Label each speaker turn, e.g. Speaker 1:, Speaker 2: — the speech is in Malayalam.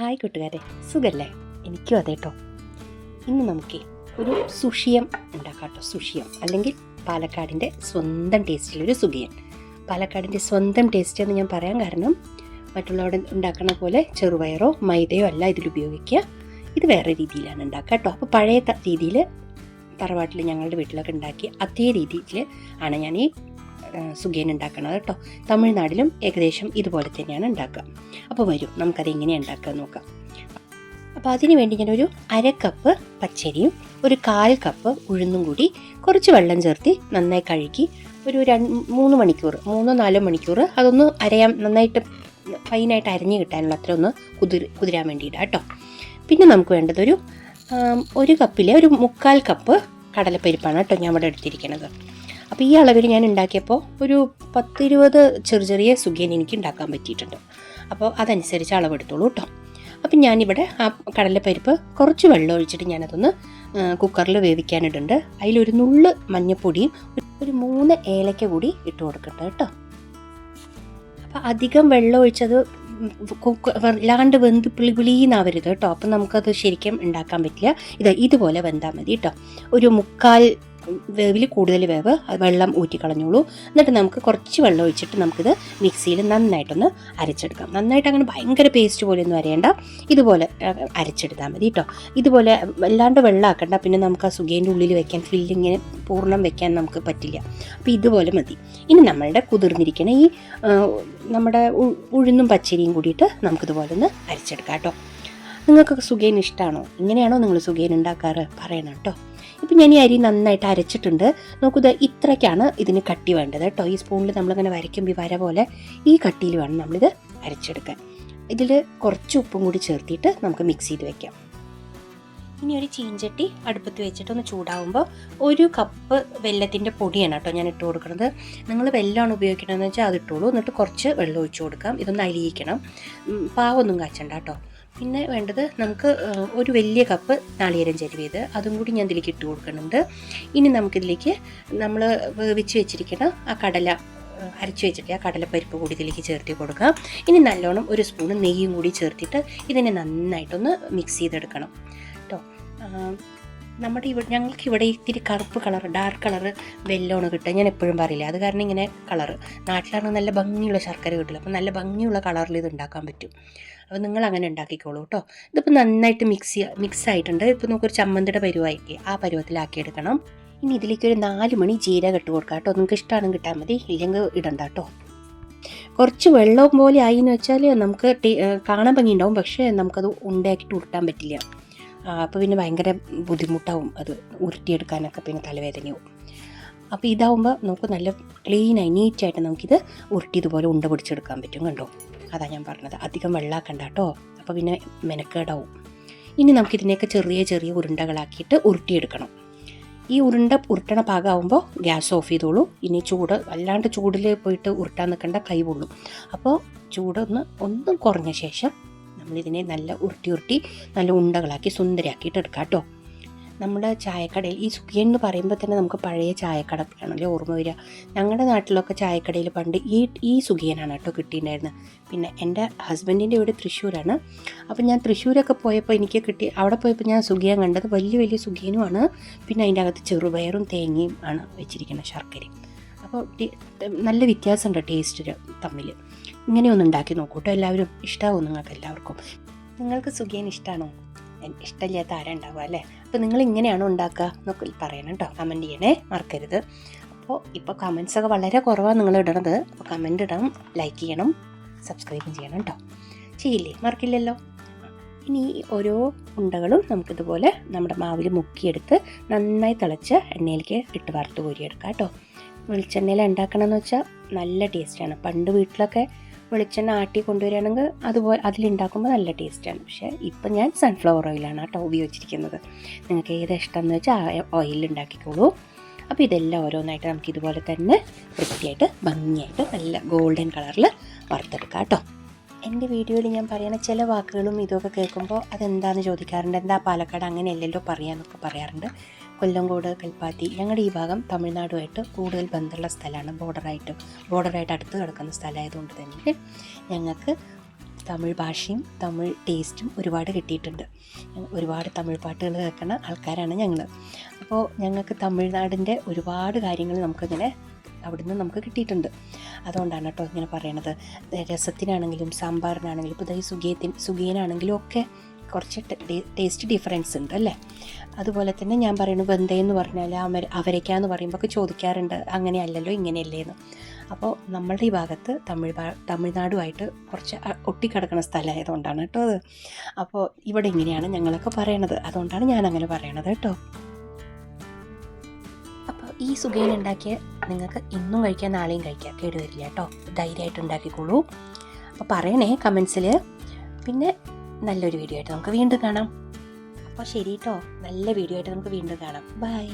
Speaker 1: ഹായ് കൂട്ടുകാരെ. സുഖല്ലേ? എനിക്കും അതെ കേട്ടോ ഇന്ന് നമുക്ക് ഒരു സുഷിയം ഉണ്ടാക്കാം കേട്ടോ സുഷിയം. അല്ലെങ്കിൽ പാലക്കാടിന്റെ സ്വന്തം ടേസ്റ്റിലൊരു സുഖിയൻ. പാലക്കാടിന്റെ സ്വന്തം ടേസ്റ്റ് എന്ന് ഞാൻ പറയാൻ കാരണം മറ്റുള്ളവർ ഉണ്ടാക്കുന്ന പോലെ ചെറുപയറോ മൈദയോ അല്ല ഇതിൽ ഉപയോഗിക്കുക. ഇത് വേറെ രീതിയിലാണ് ഉണ്ടാക്കുക കേട്ടോ അപ്പോൾ പഴയ രീതിയിൽ തറവാട്ടിൽ ഞങ്ങളുടെ വീട്ടിലൊക്കെ ഉണ്ടാക്കി അതേ രീതിയിൽ ആണ് ഞാൻ ഈ സുഖിയൻ ഉണ്ടാക്കണത് കേട്ടോ. തമിഴ്നാട്ടിലും ഏകദേശം ഇതുപോലെ തന്നെയാണ് ഉണ്ടാക്കുക. അപ്പോൾ വരും നമുക്കത് എങ്ങനെയാണ് ഉണ്ടാക്കുക നോക്കാം. അപ്പോൾ അതിന് വേണ്ടി ഞാനൊരു അര കപ്പ് പച്ചരിയും ഒരു കാൽ കപ്പ് ഉഴുന്നും കൂടി കുറച്ച് വെള്ളം ചേർത്തി നന്നായി കഴുകി ഒരു രണ്ട് മൂന്ന് മണിക്കൂർ മൂന്നോ നാലോ മണിക്കൂർ അതൊന്ന് അരയാം നന്നായിട്ട് ഫൈനായിട്ട് അരഞ്ഞ് കിട്ടാനുള്ള അത്ര ഒന്ന് കുതിർ കുതിരാൻ വേണ്ടിയിട്ടാണ് കേട്ടോ. പിന്നെ നമുക്ക് വേണ്ടതൊരു ഒരു കപ്പിലെ ഒരു മുക്കാൽ കപ്പ് കടലപ്പരിപ്പാണ് കേട്ടോ ഞാൻ ഇവിടെ എടുത്തിരിക്കുന്നത്. അപ്പോൾ ഈ അളവിൽ ഞാൻ ഉണ്ടാക്കിയപ്പോൾ ഒരു പത്തിരുപത് ചെറിയ ചെറിയ സുഖിയൻ എനിക്ക് ഉണ്ടാക്കാൻ പറ്റിയിട്ടുണ്ട്. അപ്പോൾ അതനുസരിച്ച് അളവെടുത്തോളൂ കേട്ടോ അപ്പം ഞാനിവിടെ ആ കടലപ്പരിപ്പ് കുറച്ച് വെള്ളം ഒഴിച്ചിട്ട് ഞാനതൊന്ന് കുക്കറിൽ വേവിക്കാനിട്ടുണ്ട് അതിലൊരു നുള്ള് മഞ്ഞപ്പൊടിയും ഒരു- മൂന്ന് ഏലക്ക കൂടി ഇട്ട് കൊടുക്കട്ടെ കേട്ടോ അപ്പം അധികം വെള്ളം ഒഴിച്ചത് കുക്ക- വല്ലാണ്ട് വെന്ത് പിളി പിളീന്നാവരുത് കേട്ടോ അപ്പം നമുക്കത് ശരിക്കും ഉണ്ടാക്കാൻ പറ്റില്ല. ഇത് ഇതുപോലെ വെന്താൽ മതി കേട്ടോ ഒരു മുക്കാൽ വേവിൽ കൂടുതൽ വേവ് വെള്ളം ഊറ്റിക്കളഞ്ഞോളൂ എന്നിട്ട് നമുക്ക് കുറച്ച് വെള്ളം ഒഴിച്ചിട്ട് നമുക്കിത് മിക്സിയിൽ നന്നായിട്ടൊന്ന് അരച്ചെടുക്കാം. നന്നായിട്ട് അങ്ങനെ ഭയങ്കര പേസ്റ്റ് പോലെയൊന്നും അരയേണ്ട. ഇതുപോലെ അരച്ചെടുത്താൽ മതി കേട്ടോ ഇതുപോലെ വല്ലാണ്ട് വെള്ളമാക്കണ്ട പിന്നെ നമുക്ക് ആ സുഖേന്റെ ഉള്ളിൽ വെക്കാൻ ഫില്ലിങ്ങിന് പൂർണം വെക്കാൻ നമുക്ക് പറ്റില്ല. അപ്പോൾ ഇതുപോലെ മതി. ഇനി നമ്മളുടെ കുതിർന്നിരിക്കണ ഈ നമ്മുടെ ഉഴുന്നും പച്ചരിയും കൂടിയിട്ട് നമുക്കിതുപോലെ ഒന്ന് അരച്ചെടുക്കാം കേട്ടോ നിങ്ങൾക്കൊക്കെ സുഖേൻ ഇഷ്ടമാണോ ഇങ്ങനെയാണോ നിങ്ങൾ സുഖേൻ ഉണ്ടാക്കാറ്? പറയണം കേട്ടോ ഇപ്പം ഞാൻ ഈ അരി നന്നായിട്ട് അരച്ചിട്ടുണ്ട്. നോക്കൂ ദേ ഇത്രയ്ക്കാണ് ഇതിന് കട്ടി വേണ്ടത് കേട്ടോ. ഈ സ്പൂണിൽ നമ്മളിങ്ങനെ വരയ്ക്കുമ്പോൾ വര പോലെ ഈ കട്ടിയിൽ വേണം നമ്മളിത് അരച്ചെടുക്കാൻ. ഇതിൽ കുറച്ച് ഉപ്പും കൂടി ചേർത്തിട്ട് നമുക്ക് മിക്സ് ചെയ്ത് വെക്കാം. ഇനി ഒരു ചീഞ്ചട്ടി അടുപ്പത്ത് വെച്ചിട്ട് ഒന്ന് ചൂടാവുമ്പോൾ ഒരു കപ്പ് വെല്ലത്തിന്റെ പൊടിയാണ് കേട്ടോ ഞാൻ ഇട്ട് കൊടുക്കുന്നത്. നിങ്ങൾ വെല്ലമാണ് ഉപയോഗിക്കണമെന്ന് വെച്ചാൽ അത് ഇട്ടോളൂ. എന്നിട്ട് കുറച്ച് വെള്ളം ഒഴിച്ചു കൊടുക്കാം. ഇതൊന്ന് അലിയിക്കണം. പാവൊന്നും കാച്ചണ്ട കേട്ടോ. പിന്നെ വേണ്ടത് നമുക്ക് ഒരു വലിയ കപ്പ് നാളികേരം ചെരുവിയത് അതും കൂടി ഞാൻ ഇതിലേക്ക് ഇട്ട് കൊടുക്കുന്നുണ്ട്. ഇനി നമുക്കിതിലേക്ക് നമ്മൾ വേവിച്ച് വെച്ചിരിക്കുന്ന ആ കടല അരച്ചു വെച്ചിട്ട് ആ കടലപ്പരിപ്പ് കൂടി ഇതിലേക്ക് ചേർത്ത് കൊടുക്കാം. ഇനി നല്ലോണം ഒരു സ്പൂൺ നെയ്യും കൂടി ചേർത്തിട്ട് ഇതിനെ നന്നായിട്ടൊന്ന് മിക്സ് ചെയ്തെടുക്കണം. കേട്ടോ നമ്മുടെ ഇവിടെ ഞങ്ങൾക്ക് ഇവിടെ ഇത്തിരി കറുപ്പ് കളർ ഡാർക്ക് കളർ വെല്ലോണ് കിട്ടുക. ഞാൻ എപ്പോഴും പറയില്ല അത് കാരണം ഇങ്ങനെ കളർ നാട്ടിലാണെങ്കിൽ നല്ല ഭംഗിയുള്ള ശർക്കര കിട്ടില്ല അപ്പം നല്ല ഭംഗിയുള്ള കളറിൽ ഇത് ഉണ്ടാക്കാൻ പറ്റും. അപ്പോൾ നിങ്ങൾ അങ്ങനെ ഉണ്ടാക്കിക്കോളൂ കേട്ടോ ഇതിപ്പോൾ നന്നായിട്ട് മിക്സ് മിക്സ് ആയിട്ടുണ്ട്. ഇപ്പോൾ നമുക്കൊരു ചമ്മന്തിയുടെ പരുവായിരിക്കും ആ പരുവത്തിലാക്കി എടുക്കണം ഇനി ഇതിലേക്ക് ഒരു നാല് മണി ജീരകം ഇട്ട് കൊടുക്കാം കേട്ടോ നിങ്ങൾക്ക് ഇഷ്ടമാണെങ്കിൽ കിട്ടാൽ മതി ഇല്ലെങ്കിൽ ഇടണ്ട കേട്ടോ കുറച്ച് വെള്ളം പോലെ ആയി എന്ന് വെച്ചാൽ നമുക്ക് കാണാൻ ഭംഗി ഉണ്ടാവും പക്ഷേ നമുക്കത് ഉണ്ടാക്കിയിട്ട് ഉരുട്ടാൻ പറ്റില്ല. അപ്പോൾ പിന്നെ ഭയങ്കര ബുദ്ധിമുട്ടാവും അത് ഉരുട്ടിയെടുക്കാനൊക്കെ പിന്നെ തലവേദനയാവും. അപ്പോൾ ഇതാവുമ്പോൾ നമുക്ക് നല്ല ക്ലീനായി നീറ്റായിട്ട് നമുക്കിത് ഉരുട്ടി ഇതുപോലെ ഉണ്ട പിടിച്ചെടുക്കാൻ പറ്റും കണ്ടോ? അതാണ് ഞാൻ പറഞ്ഞത്. അധികം വെള്ളമാക്കണ്ട കേട്ടോ. അപ്പോൾ പിന്നെ മെനക്കേടാവും. ഇനി നമുക്കിതിനെയൊക്കെ ചെറിയ ചെറിയ ഉരുണ്ടകളാക്കിയിട്ട് ഉരുട്ടിയെടുക്കണം. ഈ ഉരുണ്ട ഉരുട്ടണ പാകമാകുമ്പോൾ ഗ്യാസ് ഓഫ് ചെയ്തോളൂ. ഇനി ചൂട് അല്ലാണ്ട് ചൂടിൽ പോയിട്ട് ഉരുട്ടാൻ നിൽക്കേണ്ട കൈ പൊള്ളും. അപ്പോൾ ചൂടൊന്ന് ഒന്നും കുറഞ്ഞ ശേഷം നമ്മളിതിനെ നല്ല ഉരുട്ടി ഉരുട്ടി നല്ല ഉണ്ടകളാക്കി സുന്ദരിയാക്കിയിട്ട് എടുക്കാം കേട്ടോ നമ്മുടെ ചായക്കടയിൽ ഈ സുഖിയൻ എന്ന് പറയുമ്പോൾ തന്നെ നമുക്ക് പഴയ ചായക്കടയാണല്ലോ ഓർമ്മ വരിക. ഞങ്ങളുടെ നാട്ടിലൊക്കെ ചായക്കടയിൽ പണ്ട് ഈ ഈ സുഖിയനാണ് കേട്ടോ കിട്ടിയിട്ടുണ്ടായിരുന്നത് പിന്നെ എന്റെ ഹസ്ബൻഡിന്റെ വീട് തൃശ്ശൂരാണ്. അപ്പോൾ ഞാൻ തൃശ്ശൂരൊക്കെ പോയപ്പോൾ എനിക്ക് കിട്ടി അവിടെ പോയപ്പോൾ ഞാൻ സുഖിയൻ കണ്ടത് വലിയ വലിയ സുഖിയനുമാണ്. പിന്നെ അതിന്റെ അകത്ത് ചെറുപയറും തേങ്ങയും ആണ് വെച്ചിരിക്കുന്നത് ശർക്കരയും. അപ്പോൾ നല്ല വ്യത്യാസമുണ്ട് ടേസ്റ്റ് തമ്മിൽ ഇങ്ങനെ ഒന്ന് ഉണ്ടാക്കി നോക്കൂ കേട്ടോ. എല്ലാവരും ഇഷ്ടമാവും നിങ്ങൾക്ക് എല്ലാവർക്കും. നിങ്ങൾക്ക് സുഖിയൻ ഇഷ്ടമാണോ ഇഷ്ടമില്ലാത്ത ആരാ ഉണ്ടാവുക അല്ലേ? അപ്പോൾ നിങ്ങൾ ഇങ്ങനെയാണോ ഉണ്ടാക്കുക എന്നൊക്കെ പറയണം കേട്ടോ. കമന്റ് ചെയ്യണേ മറക്കരുത്. അപ്പോൾ ഇപ്പോൾ കമൻസ് ഒക്കെ വളരെ കുറവാണ് നിങ്ങൾ ഇടണത്. അപ്പോൾ കമന്റ് ഇടണം ലൈക്ക് ചെയ്യണം സബ്സ്ക്രൈബ് ചെയ്യണം കേട്ടോ. ചെയ്യില്ലേ? മറക്കില്ലല്ലോ? ഇനി ഓരോ ഉണ്ടകളും നമുക്കിതുപോലെ നമ്മുടെ മാവിൽ മുക്കിയെടുത്ത് നന്നായി തിളച്ച് എണ്ണയിലേക്ക് ഇട്ട് വറുത്ത് കോരിയെടുക്കാം കേട്ടോ. വെളിച്ചെണ്ണയിൽ ഉണ്ടാക്കണമെന്ന് വെച്ചാൽ നല്ല ടേസ്റ്റാണ് പണ്ട് വീട്ടിലൊക്കെ വെളിച്ചെണ്ണ ആട്ടി കൊണ്ടുവരികയാണെങ്കിൽ അതുപോലെ അതിലുണ്ടാക്കുമ്പോൾ നല്ല ടേസ്റ്റാണ്. പക്ഷേ ഇപ്പം ഞാൻ സൺഫ്ലവർ ഓയിലാണ് കേട്ടോ ഉപയോഗിച്ചിരിക്കുന്നത്. നിങ്ങൾക്ക് ഏത് ഇഷ്ടമെന്ന് വെച്ചാൽ ഓയിലിൽ ഉണ്ടാക്കിക്കോളൂ. അപ്പോൾ ഇതെല്ലാം ഓരോന്നായിട്ട് നമുക്ക് ഇതുപോലെ തന്നെ വൃത്തിയായിട്ട് ഭംഗിയായിട്ട് നല്ല ഗോൾഡൻ കളറിൽ വറുത്തെടുക്കാം കേട്ടോ. എന്റെ വീഡിയോയിൽ ഞാൻ പറയുന്ന ചില വാക്കുകളും ഇതൊക്കെ കേൾക്കുമ്പോൾ അതെന്താണെന്ന് ചോദിക്കാറുണ്ട്? എന്താ പാലക്കാട് അങ്ങനെയല്ലല്ലോ പറയാന്നൊക്കെ പറയാറുണ്ട്. കൊല്ലങ്കോട് കൽപ്പാത്തി ഞങ്ങളുടെ ഈ ഭാഗം തമിഴ്നാടുമായിട്ട് കൂടുതൽ ബന്ധമുള്ള സ്ഥലമാണ് ബോർഡറായിട്ട്. ബോർഡറായിട്ട് അടുത്ത് കിടക്കുന്ന സ്ഥലമായതുകൊണ്ട് തന്നെ ഞങ്ങൾക്ക് തമിഴ് ഭാഷയും തമിഴ് ടേസ്റ്റും ഒരുപാട് കിട്ടിയിട്ടുണ്ട്. ഒരുപാട് തമിഴ് പാട്ടുകൾ കേൾക്കുന്ന ആൾക്കാരാണ് ഞങ്ങൾ അപ്പോൾ ഞങ്ങൾക്ക് തമിഴ്നാടിന്റെ ഒരുപാട് കാര്യങ്ങൾ നമുക്കിങ്ങനെ അവിടുന്ന് നമുക്ക് കിട്ടിയിട്ടുണ്ട്. അതുകൊണ്ടാണ് കേട്ടോ ഇങ്ങനെ പറയണത്. രസത്തിനാണെങ്കിലും സാമ്പാറിനാണെങ്കിലും ഇപ്പോൾ ഈ സുഖിയത്തിന് സുഖിയനാണെങ്കിലും ഒക്കെ കുറച്ച് ടേസ്റ്റ് ഡിഫറൻസ് ഉണ്ട് അല്ലേ? അതുപോലെ തന്നെ ഞാൻ പറയുന്നത് വെന്തയെന്ന് പറഞ്ഞാൽ അമര അവരയ്ക്കാന്ന് പറയുമ്പോൾ ഒക്കെ ചോദിക്കാറുണ്ട് അങ്ങനെയല്ലല്ലോ ഇങ്ങനെയല്ലേ എന്ന് അപ്പോൾ നമ്മളുടെ ഈ ഭാഗത്ത് തമിഴ് തമിഴ്നാടുമായിട്ട് കുറച്ച് ഒട്ടിക്കിടക്കുന്ന സ്ഥലമായതുകൊണ്ടാണ് കേട്ടോ അത്. അപ്പോൾ ഇവിടെ ഇങ്ങനെയാണ് ഞങ്ങളൊക്കെ പറയണത്. അതുകൊണ്ടാണ് ഞാൻ അങ്ങനെ പറയണത് കേട്ടോ. അപ്പോൾ ഈ സുഖയിൽ ഉണ്ടാക്കിയ നിങ്ങൾക്ക് ഇന്നും കഴിക്കാം നാളെയും കഴിക്കാം കേടുവരില്ല കേട്ടോ. ധൈര്യമായിട്ട് ഉണ്ടാക്കിക്കോളൂ. അപ്പോൾ പറയണേ കമൻസിൽ പിന്നെ നല്ലൊരു വീഡിയോ ആയിട്ട് നമുക്ക് വീണ്ടും കാണാം. അപ്പോൾ ശരി കേട്ടോ നല്ല വീഡിയോ ആയിട്ട് നമുക്ക് വീണ്ടും കാണാം. ബൈ